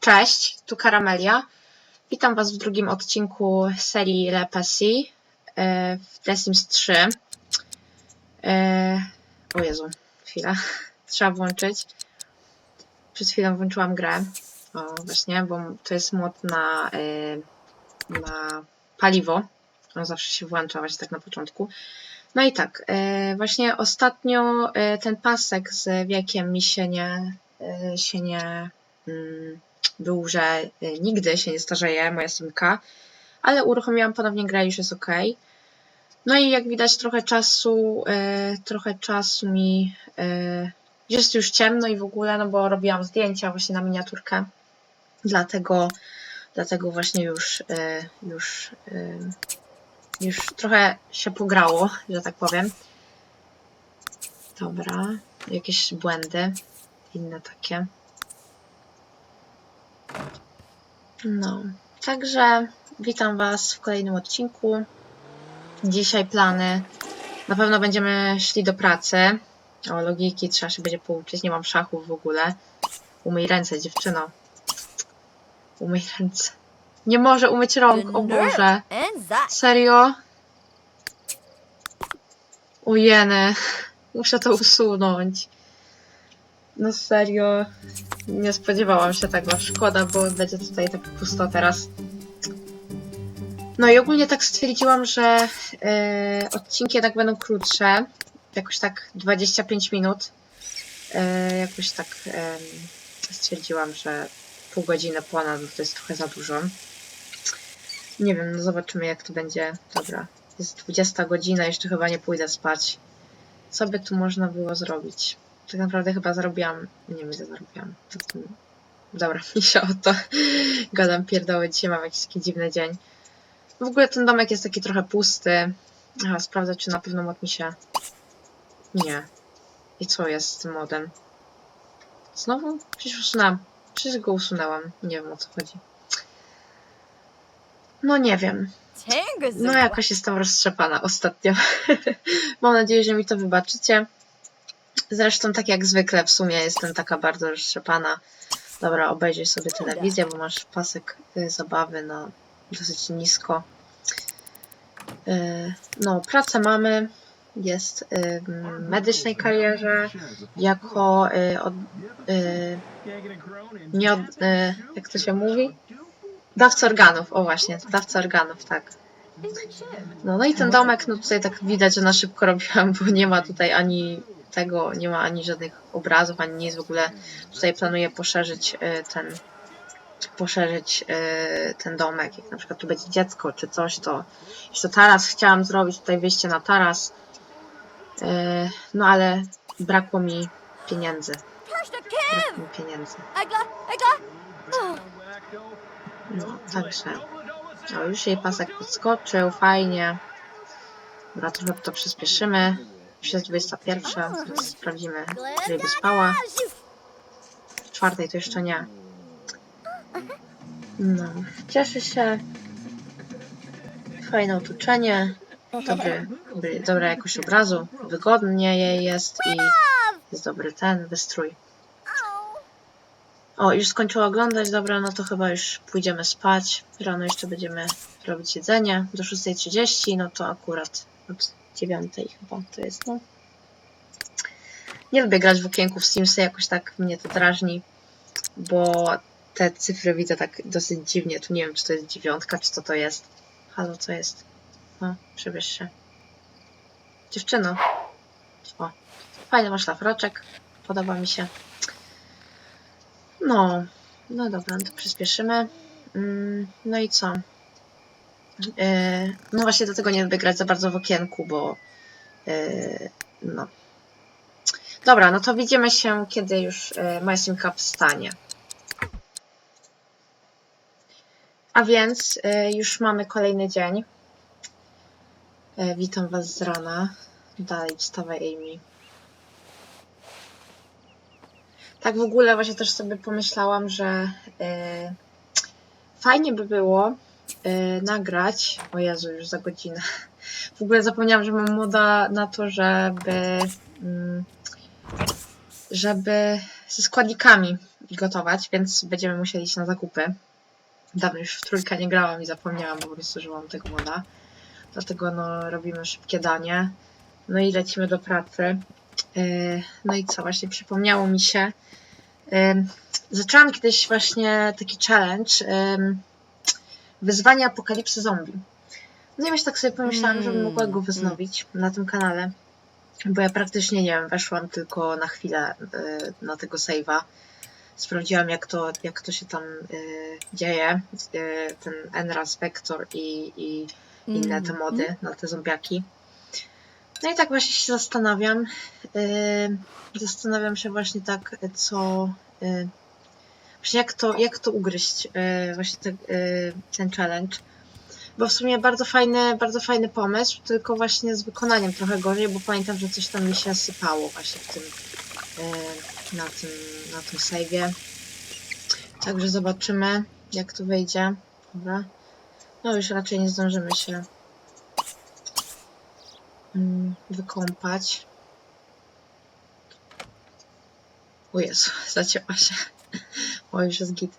Cześć, tu Karamelia. Witam Was w drugim odcinku serii Le Passy e, w The Sims 3. E, O Jezu, chwila. Trzeba włączyć. Przed chwilą włączyłam grę. O, właśnie, bo to jest mod na, e, na paliwo. On zawsze się włącza właśnie tak na początku. No i tak, właśnie ostatnio ten pasek z wiekiem mi się nie, się nie mm, był, że e, nigdy się nie starzeje moja simka, ale uruchomiłam ponownie grę, już jest ok. No i jak widać trochę czasu, e, trochę czasu mi e, jest już ciemno i w ogóle, no bo robiłam zdjęcia właśnie na miniaturkę, dlatego, dlatego właśnie już, już, już trochę się pograło, że tak powiem. Dobra, jakieś błędy, inne takie. No, także witam Was w kolejnym odcinku. Dzisiaj plany. Na pewno będziemy szli do pracy. O, logiki trzeba się będzie pouczyć. Nie mam szachów w ogóle. Umyj ręce, dziewczyno. Umyj ręce. Nie może umyć rąk, o Boże. Serio? Ujeny. Muszę to usunąć. No serio. Nie spodziewałam się tego. Szkoda, bo będzie tutaj tak pusto teraz. No i ogólnie tak stwierdziłam, że e, odcinki jednak będą krótsze. Jakoś tak 25 minut. E, jakoś tak em, stwierdziłam, że pół godziny ponad to jest trochę za dużo. Nie wiem, no zobaczymy jak to będzie. Dobra, jest 20 godzina, jeszcze chyba nie pójdę spać. Co by tu można było zrobić? Tak naprawdę chyba zarobiłam. Nie wiem, ile zarobiłam. To w tym- Dobra, mniejsza o to. Gadam pierdoły, dzisiaj mam jakiś taki dziwny dzień. W ogóle ten domek jest taki trochę pusty. Aha, sprawdzę, czy na pewno mod mi się... Nie. I co jest z tym modem? Znowu? Przecież usunęłam. Przecież go usunęłam. Nie wiem, o co chodzi. No nie wiem. No jakoś jestem roztrzepana ostatnio. Mam nadzieję, że mi to wybaczycie. Zresztą tak jak zwykle w sumie jestem taka bardzo roztrzepana. Dobra, obejrzyj sobie telewizję, bo masz pasek y, zabawy na dosyć nisko. Y, No, pracę mamy. Jest y, w medycznej karierze jako od, nie od, jak to się mówi? Dawca organów, o właśnie, dawca organów, tak. No, no i ten domek, no tutaj tak widać, że na szybko robiłam, bo nie ma tutaj ani tego, nie ma ani żadnych obrazów, ani nic w ogóle. Tutaj planuję poszerzyć y, ten poszerzyć y, ten domek, jak na przykład tu będzie dziecko czy coś, to jeszcze taras chciałam zrobić, tutaj wyjście na taras, y, no ale brakło mi pieniędzy, brakło mi pieniędzy. No, także. O, już jej pasek podskoczył, fajnie. Dobra, trochę to przyspieszymy. Jest 21, więc sprawdzimy, ile by spała. W czwartej to jeszcze nie. No, cieszy się. Fajne otoczenie. Dobry, dobra jakość obrazu. Wygodnie jej jest i jest dobry ten wystrój. O, już skończyła oglądać, dobra, no to chyba już pójdziemy spać. Rano jeszcze będziemy robić jedzenie do 6.30, no to akurat 9 chyba to jest, no. Nie lubię grać w okienku w Simsy, jakoś tak mnie to drażni, bo te cyfry widzę tak dosyć dziwnie. Tu nie wiem, czy to jest dziewiątka, czy co to jest. Halo, co jest? No, przebierz się. Dziewczyno. O, fajny masz szlafroczek. Podoba mi się. No, no dobra, to przyspieszymy. Mm, No i co? Yy, no właśnie dlatego nie lubię grać za bardzo w okienku, bo yy, no. Dobra, no to widzimy się, kiedy już moja simka wstanie. A więc już mamy kolejny dzień. Witam Was z rana. Dalej, wstawaj Amy. Tak w ogóle właśnie też sobie pomyślałam, że e, fajnie by było e, nagrać. O Jezu, już za godzinę. W ogóle zapomniałam, że mam moda na to, żeby mm, żeby ze składnikami gotować, więc będziemy musieli iść na zakupy. Dawno już w trójkę nie grałam i zapomniałam po prostu, że mam tego moda. Dlatego no, robimy szybkie danie. No i lecimy do pracy. Yy, No i co, właśnie przypomniało mi się. ym, Zaczęłam kiedyś właśnie taki challenge wyzwania apokalipsy zombie. No i właśnie tak sobie pomyślałam, że bym mogła go Mm, wznowić na tym kanale. Bo ja praktycznie, nie wiem, weszłam tylko na chwilę y, na tego save'a. Sprawdziłam, jak to, jak to się tam y, dzieje. Y, ten Enras Vector i, i inne te mody na te zombiaki. No i tak właśnie się zastanawiam. Zastanawiam się właśnie tak, co. Jak to, jak to ugryźć, yy, właśnie te, yy, ten challenge. Bo w sumie bardzo fajny, bardzo fajny pomysł, tylko właśnie z wykonaniem trochę gorzej, bo pamiętam, że coś tam mi się sypało właśnie w tym, yy, na tym, na tym save'ie. Także zobaczymy, jak to wyjdzie. Dobra. No już raczej nie zdążymy się mm, wykąpać. O Jezu, zacięła się. O, już jest git.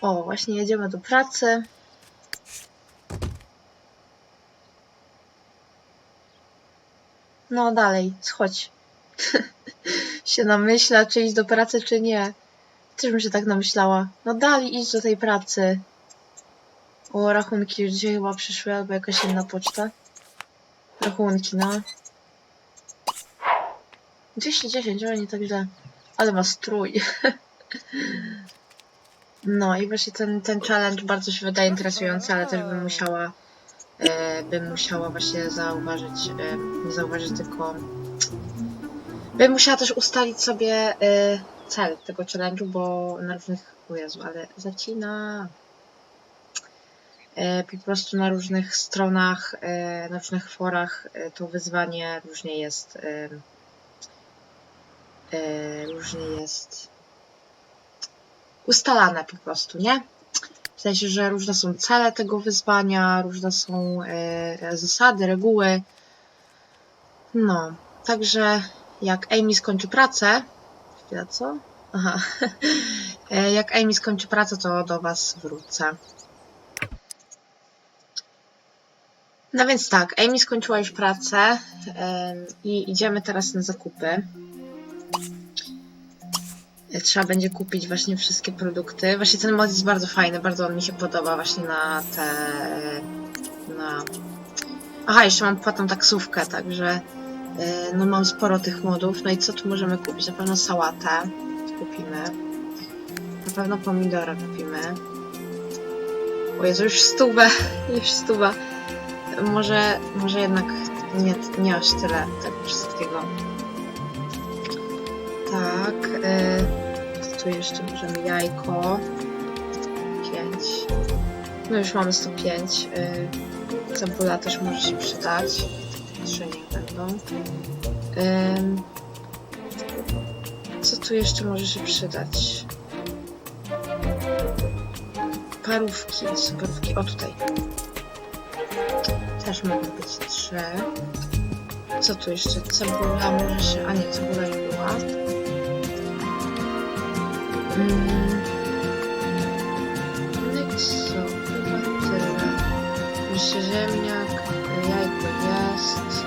O, właśnie jedziemy do pracy. No dalej, schodź. się namyśla, czy iść do pracy, czy nie. Też bym się tak namyślała. No dalej, idź do tej pracy. O, rachunki już dzisiaj chyba przyszły, albo jakaś inna poczta. Rachunki, no. 210, ale nie tak źle. Ale ma strój. No i właśnie ten, ten challenge bardzo się wydaje interesujący, ale też bym musiała e, bym musiała właśnie zauważyć, e, nie zauważyć tylko bym musiała też ustalić sobie e, cel tego challenge'u, bo na różnych, o Jezu, ale zacina. E, po prostu na różnych stronach, e, na różnych forach e, to wyzwanie różnie jest e, e, różnie jest ustalane po prostu, nie? W sensie, że różne są cele tego wyzwania, różne są e, zasady, reguły. No, także jak Amy skończy pracę, chwila co? Aha. E, jak Amy skończy pracę, to do Was wrócę. No więc tak, Amy skończyła już pracę em, i idziemy teraz na zakupy. Trzeba będzie kupić właśnie wszystkie produkty. Właśnie ten mod jest bardzo fajny, bardzo on mi się podoba właśnie na te... na... Aha, jeszcze mam płatną taksówkę, także e, no mam sporo tych modów. No i co tu możemy kupić? Na pewno sałatę kupimy. Na pewno pomidora kupimy. O Jezu, już stówę, już stówę. Może, może jednak nie, nie aż tyle tego wszystkiego. Tak. Co tu jeszcze możemy jajko. 5. No już mamy 105. Y, cebula też może się przydać. Trzy niech będą. Ym, co tu jeszcze może się przydać? Parówki. Parówki. O tutaj. Też mogą być trzy. Co tu jeszcze? Cebula może się... A nie, cebula już była. No i co? Chyba tyle. Jeszcze ziemniak, jajko jest.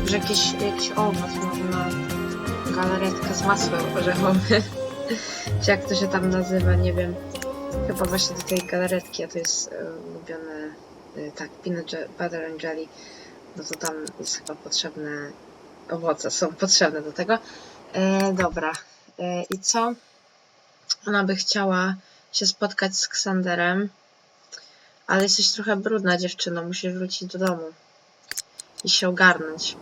Może jakiś, jakiś owoc można. Galaretka z masłem orzechowym. Czy jak to się tam nazywa, nie wiem. Chyba właśnie do tej galaretki, a to jest e, ulubione, e, tak, peanut butter and jelly. No to tam jest chyba potrzebne, owoce są potrzebne do tego. E, dobra. E, I co? Ona by chciała się spotkać z Ksanderem, ale jesteś trochę brudna dziewczyno, musisz wrócić do domu i się ogarnąć.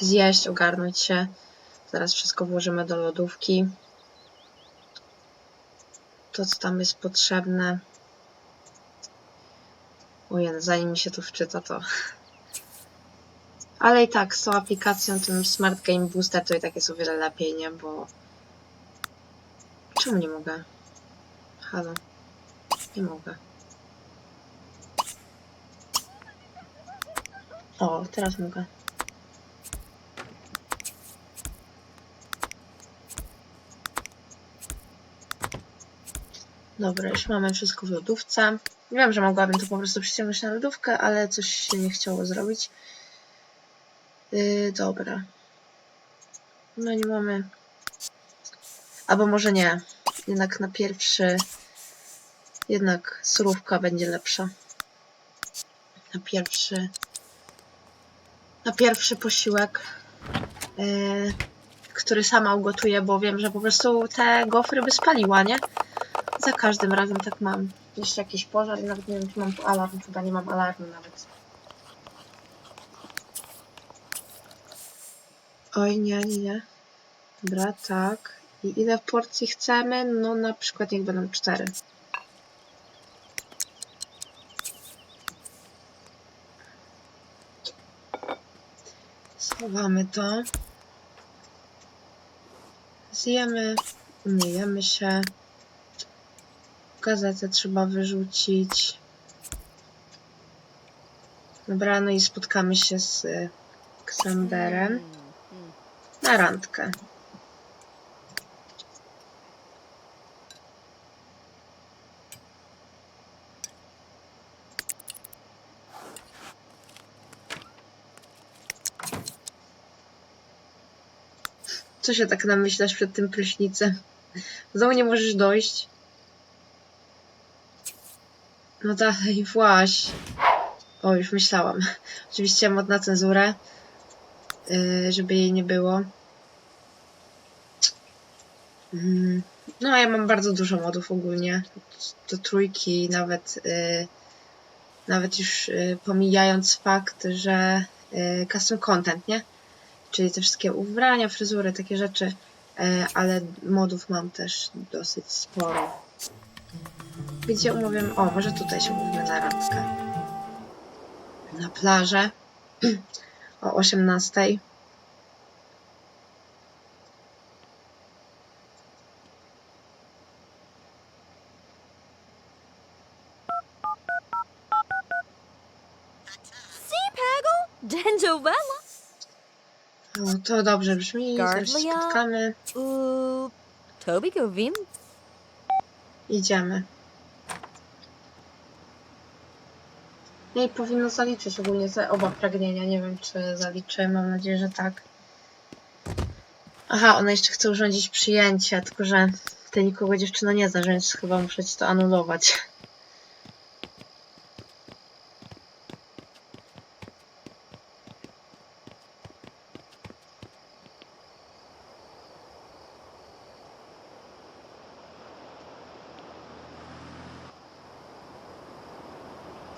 Zjeść, ogarnąć się. Zaraz wszystko włożymy do lodówki. To, co tam jest potrzebne. Ojej, zanim mi się tu wczyta, to... Ale i tak, z tą aplikacją, tym Smart Game Booster, to i tak jest o wiele lepiej, nie? Bo... Czemu nie mogę? Halo. Nie mogę. O, teraz mogę. Dobra, już mamy wszystko w lodówce. Wiem, że mogłabym to po prostu przyciągnąć na lodówkę, ale coś się nie chciało zrobić. Yy, dobra. No nie mamy. Albo może nie. Jednak na pierwszy. Jednak surówka będzie lepsza. Na pierwszy. Na pierwszy posiłek. Yy, który sama ugotuję, bo wiem, że po prostu te gofry by spaliła, nie? Za każdym razem tak mam. Jeszcze jakiś pożar nawet nie wiem, czy mam tu alarm. Chyba nie mam alarmu nawet. Oj, nie, nie, nie. Dobra, tak. I ile porcji chcemy? No na przykład niech będą cztery. Schowamy to. Zjemy, umyjemy się. Gazetę trzeba wyrzucić. Dobra, no i spotkamy się z y, Ksanderem na randkę. Co się tak namyślasz przed tym prysznicem? Znowu nie możesz dojść. No dalej, właś. O, już myślałam. Oczywiście mod na cenzurę, yy, żeby jej nie było. Mm, No, a ja mam bardzo dużo modów ogólnie. Do trójki, nawet, yy, nawet już yy, pomijając fakt, że custom content, nie? Czyli te wszystkie ubrania, fryzury, takie rzeczy, yy, ale modów mam też dosyć sporo. Gdzie umówię? O, może tutaj się umówimy na randkę. Na plażę o 18. to dobrze brzmi. Zaraz się spotkamy. Ooh, Toby Govim. Idziemy. No i powinno zaliczyć ogólnie te oba pragnienia. Nie wiem, czy zaliczy. Mam nadzieję, że tak. Aha, ona jeszcze chce urządzić przyjęcie, tylko że ty nikogo dziewczyna nie zna, więc chyba muszę ci to anulować.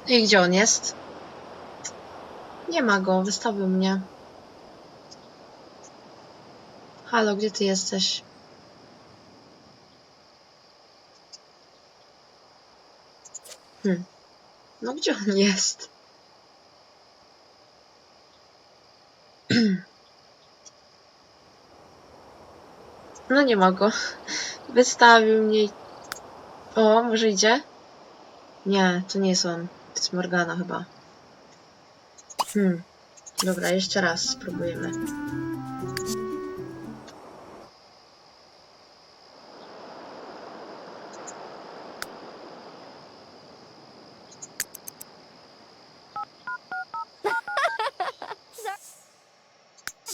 I gdzie on jest? Nie ma go, wystawił mnie. Halo, gdzie ty jesteś? Hm. No gdzie on jest? No nie ma go. Wystawił mnie. O, może idzie? Nie, to nie jest on. Morgana chyba. Hmm. Dobra, jeszcze raz spróbujemy.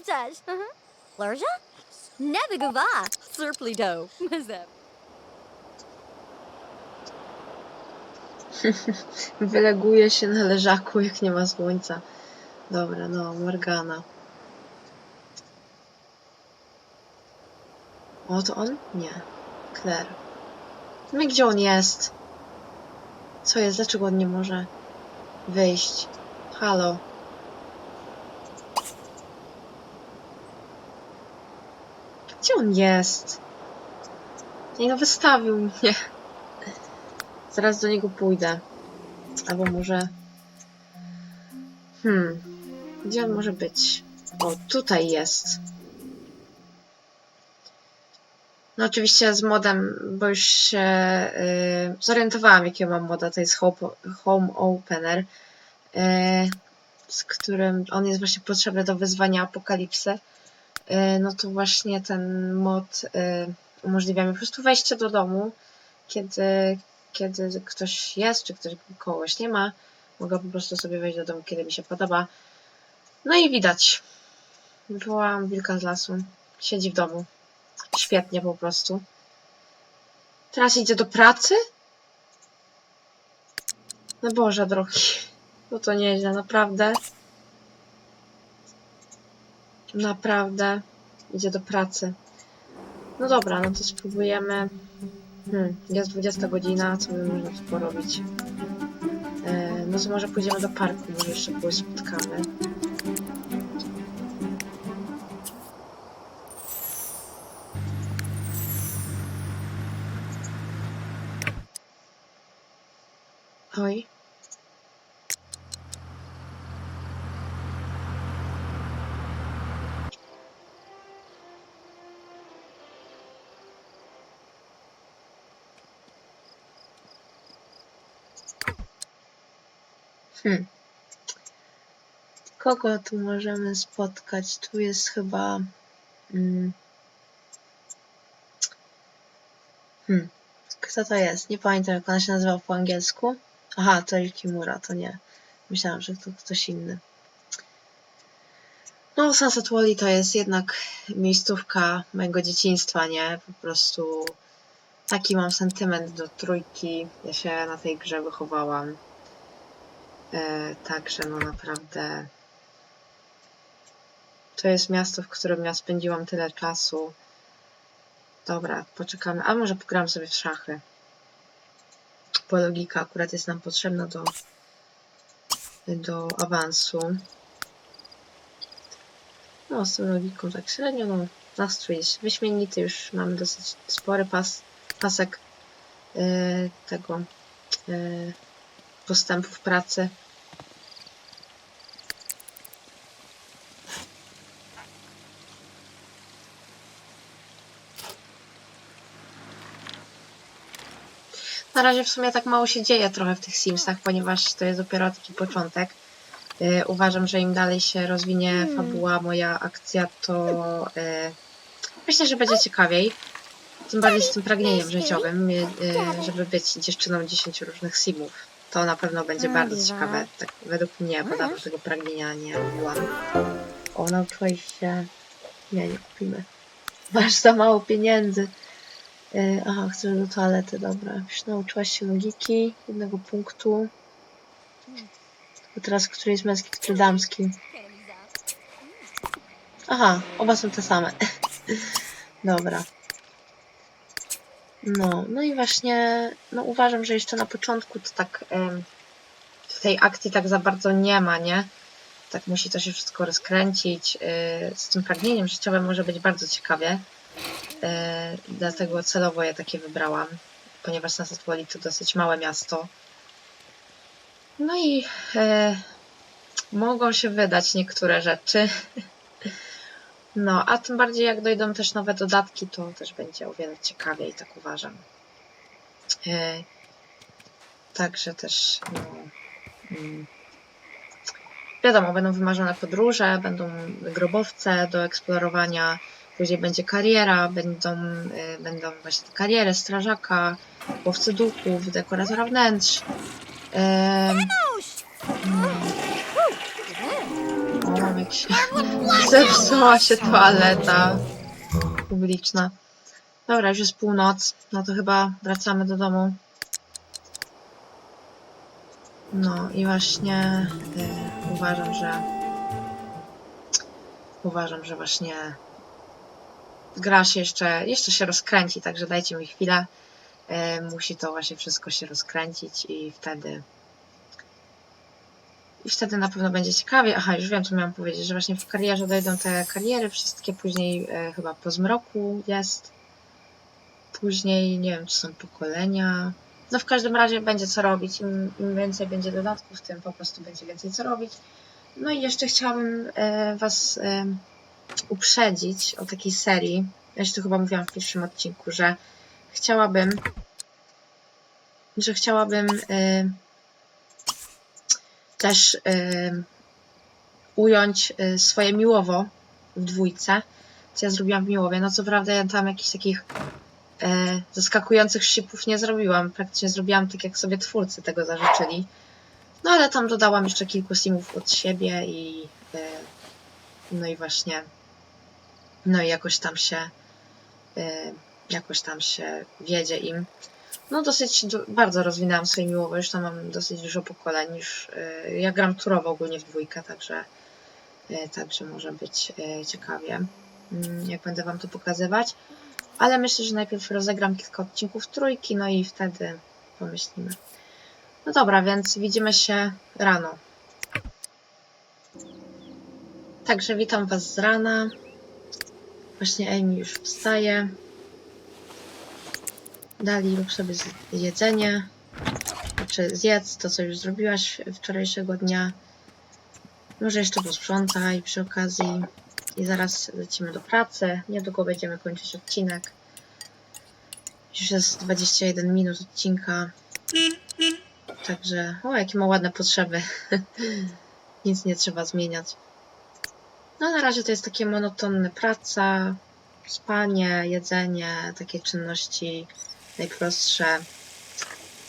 Cześć. Larja? Nevigowa. Serplido. Mazep. Wyleguje się na leżaku, jak nie ma słońca. Dobra, no, Morgana. O, to on? Nie. Claire. No gdzie on jest? Co jest? Dlaczego on nie może wyjść? Halo. Gdzie on jest? Nie no, wystawił mnie. Zaraz do niego pójdę. Albo może... Hmm. Gdzie on może być? O, tutaj jest. No oczywiście z modem, bo już się y, zorientowałam, jakiego mam moda. To jest Home, home Opener, y, z którym on jest właśnie potrzebny do wyzwania apokalipsy. Y, no to właśnie ten mod y, umożliwia mi po prostu wejście do domu, kiedy, kiedy ktoś jest, czy ktoś kogoś nie ma. Mogę po prostu sobie wejść do domu, kiedy mi się podoba. No i widać. Wywołałam wilka z lasu. Siedzi w domu. Świetnie po prostu. Teraz idzie do pracy? No Boże drogi. No to nieźle, naprawdę. Naprawdę. Idzie do pracy. No dobra, no to spróbujemy. Hmm, jest 20 godzina, co by można tu porobić? E, no to może pójdziemy do parku, może jeszcze kogoś spotkamy. Hmm. Kogo tu możemy spotkać? Tu jest chyba. Mm. Hmm. Kto to jest? Nie pamiętam, jak ona się nazywa po angielsku. Aha, to Yukimura, to nie. Myślałam, że to ktoś inny. No, Sunset Wally to jest jednak miejscówka mojego dzieciństwa, nie? Po prostu taki mam sentyment do trójki. Ja się na tej grze wychowałam. E, także no naprawdę to jest miasto, w którym ja spędziłam tyle czasu. Dobra, poczekamy. A może pogram sobie w szachy. Bo logika akurat jest nam potrzebna do, do awansu. No, z tą logiką tak średnio, no, nastrój jest wyśmienity, już mamy dosyć spory pas, pasek e, tego e, postępu w pracy. Na razie w sumie tak mało się dzieje trochę w tych Simsach, ponieważ to jest dopiero taki początek. Yy, uważam, że im dalej się rozwinie fabuła, moja akcja, to yy, myślę, że będzie ciekawiej. Tym bardziej z tym pragnieniem życiowym, yy, żeby być dziewczyną 10 różnych Simów. To na pewno będzie A, bardzo ciekawe. Tak, według mnie, bo dawno tego pragnienia nie byłam. O, nauczyłeś się... Nie, nie kupimy. Masz za mało pieniędzy. Yy, aha, chcesz do toalety, dobra. Już nauczyłaś się logiki, jednego punktu. Tylko teraz, który jest męski, który damski. Aha, oba są te same. Dobra. No, no i właśnie, no uważam, że jeszcze na początku to tak w tej akcji tak za bardzo nie ma, nie? Tak musi to się wszystko rozkręcić. Yy, z tym pragnieniem życiowym może być bardzo ciekawie. E, dlatego celowo je takie wybrałam, ponieważ Wally to dosyć małe miasto. No i e, mogą się wydać niektóre rzeczy. No, a tym bardziej jak dojdą też nowe dodatki, to też będzie o wiele ciekawiej, tak uważam. E, także też, no, mm, wiadomo, będą wymarzone podróże, będą grobowce do eksplorowania, Później będzie kariera, będą, y, będą właśnie kariery strażaka, łowcy duchów, dekoratora wnętrz. O, mam jak się... Zepsuła się toaleta publiczna. Dobra, już jest północ, no to chyba wracamy do domu. No i właśnie y, uważam, że uważam, że właśnie gra się jeszcze, jeszcze się rozkręci, także dajcie mi chwilę. E, musi to właśnie wszystko się rozkręcić i wtedy i wtedy na pewno będzie ciekawie. Aha, już wiem, co miałam powiedzieć, że właśnie w karierze dojdą te kariery wszystkie, później e, chyba po zmroku jest. Później nie wiem, czy są pokolenia. No w każdym razie będzie co robić. Im, im więcej będzie dodatków, tym po prostu będzie więcej co robić. No i jeszcze chciałabym e, Was e, uprzedzić o takiej serii. Ja się to chyba mówiłam w pierwszym odcinku, że chciałabym, że chciałabym y, też y, ująć y, swoje miłowo w dwójce, co ja zrobiłam w Miłowie. No co prawda ja tam jakichś takich e, zaskakujących shipów nie zrobiłam. Praktycznie zrobiłam tak, jak sobie twórcy tego zażyczyli. No ale tam dodałam jeszcze kilku simów od siebie i e, no i właśnie no i jakoś tam się e, jakoś tam się wiedzie im. No dosyć bardzo rozwinęłam swoje miłowo, już tam mam dosyć dużo pokoleń, już e, ja gram turowo ogólnie w dwójkę, także e, także może być ciekawie, mm, jak będę wam to pokazywać. Ale myślę, że najpierw rozegram kilka odcinków trójki, no i wtedy pomyślimy. No dobra, więc widzimy się rano. Także witam Was z rana. Właśnie Amy już wstaje. Dali lub sobie jedzenie. Znaczy zjedz to, co już zrobiłaś wczorajszego dnia. Może jeszcze posprzątaj przy okazji. I zaraz lecimy do pracy. Niedługo będziemy kończyć odcinek. Już jest 21 minut odcinka. Także, o, jakie ma ładne potrzeby. Nic nie trzeba zmieniać. No, na razie to jest takie monotonne praca, spanie, jedzenie, takie czynności najprostsze.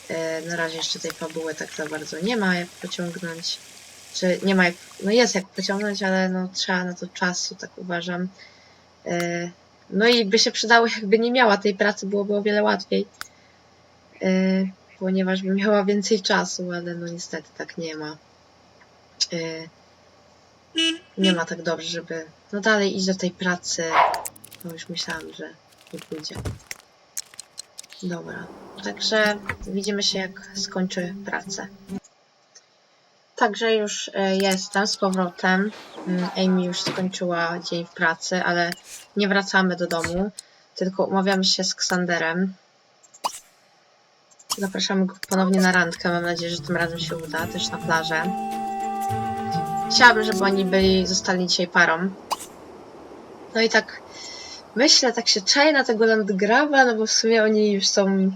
Yy, Na razie jeszcze tej fabuły tak za bardzo nie ma jak pociągnąć. Czy nie ma jak, no jest jak pociągnąć, ale no trzeba na to czasu, tak uważam. Yy, No i by się przydało, jakby nie miała tej pracy, byłoby o wiele łatwiej. Yy, ponieważ by miała więcej czasu, ale no niestety tak nie ma. Nie ma tak dobrze, żeby no dalej iść do tej pracy. No już myślałam, że nie pójdzie. Dobra, także widzimy się jak skończy pracę. Także już e, jestem z powrotem. Mm, Amy już skończyła dzień w pracy, ale nie wracamy do domu, tylko umawiamy się z Ksanderem. Zapraszamy go ponownie na randkę. Mam nadzieję, że tym razem się uda, też na plażę. Chciałabym, żeby oni byli, zostali dzisiaj parą. No i tak myślę, tak się czaję na tego Landgraba, no bo w sumie oni już są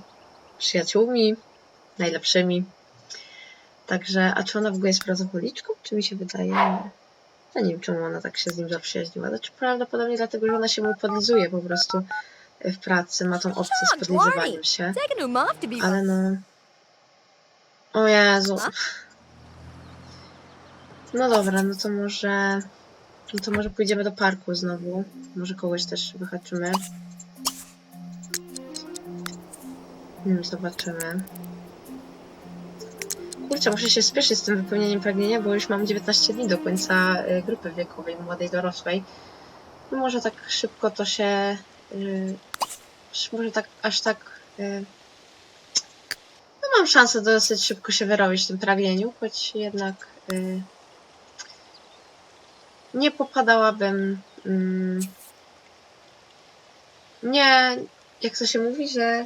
przyjaciółmi, najlepszymi. Także, a czy ona w ogóle jest pracowniczką? Czy mi się wydaje? Nie. Ja nie wiem, czemu ona tak się z nim zaprzyjaźniła. Znaczy prawdopodobnie dlatego, że ona się mu podlizuje po prostu w pracy, ma tą opcję z podlizywaniem się. Ale no. O Jezu. No dobra, no to może. No to może pójdziemy do parku znowu. Może kogoś też wyhaczymy. Hmm, zobaczymy. Kurczę, muszę się spieszyć z tym wypełnieniem pragnienia, bo już mam 19 dni do końca y, grupy wiekowej, młodej dorosłej. No może tak szybko to się. y, może tak aż tak. y, no mam szansę dosyć szybko się wyrobić w tym pragnieniu, choć jednak nie popadałabym. Mm, nie, jak to się mówi, że.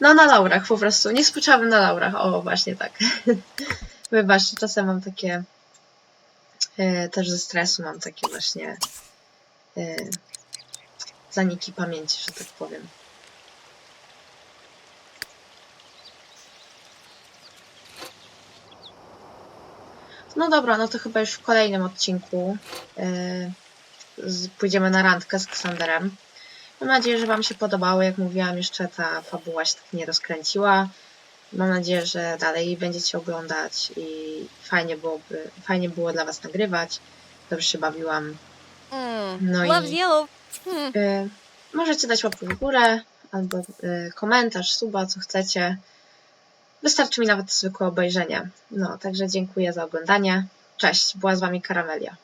No na laurach po prostu. Nie spoczywałabym na laurach. O, właśnie tak. Wybaczcie, czasem mam takie. y, też ze stresu mam takie właśnie. y, zaniki pamięci, że tak powiem. No dobra, no to chyba już w kolejnym odcinku yy, pójdziemy na randkę z Ksanderem. Mam nadzieję, że Wam się podobało. Jak mówiłam, jeszcze ta fabuła się tak nie rozkręciła. Mam nadzieję, że dalej będziecie oglądać i fajnie byłoby, fajnie było dla Was nagrywać. Dobrze się bawiłam. Mm, No i- loves yellow. Hmm. Y, możecie dać łapkę w górę albo y, komentarz, suba, co chcecie. Wystarczy mi nawet zwykłe obejrzenie. No, także dziękuję za oglądanie. Cześć, była z Wami Karamelia.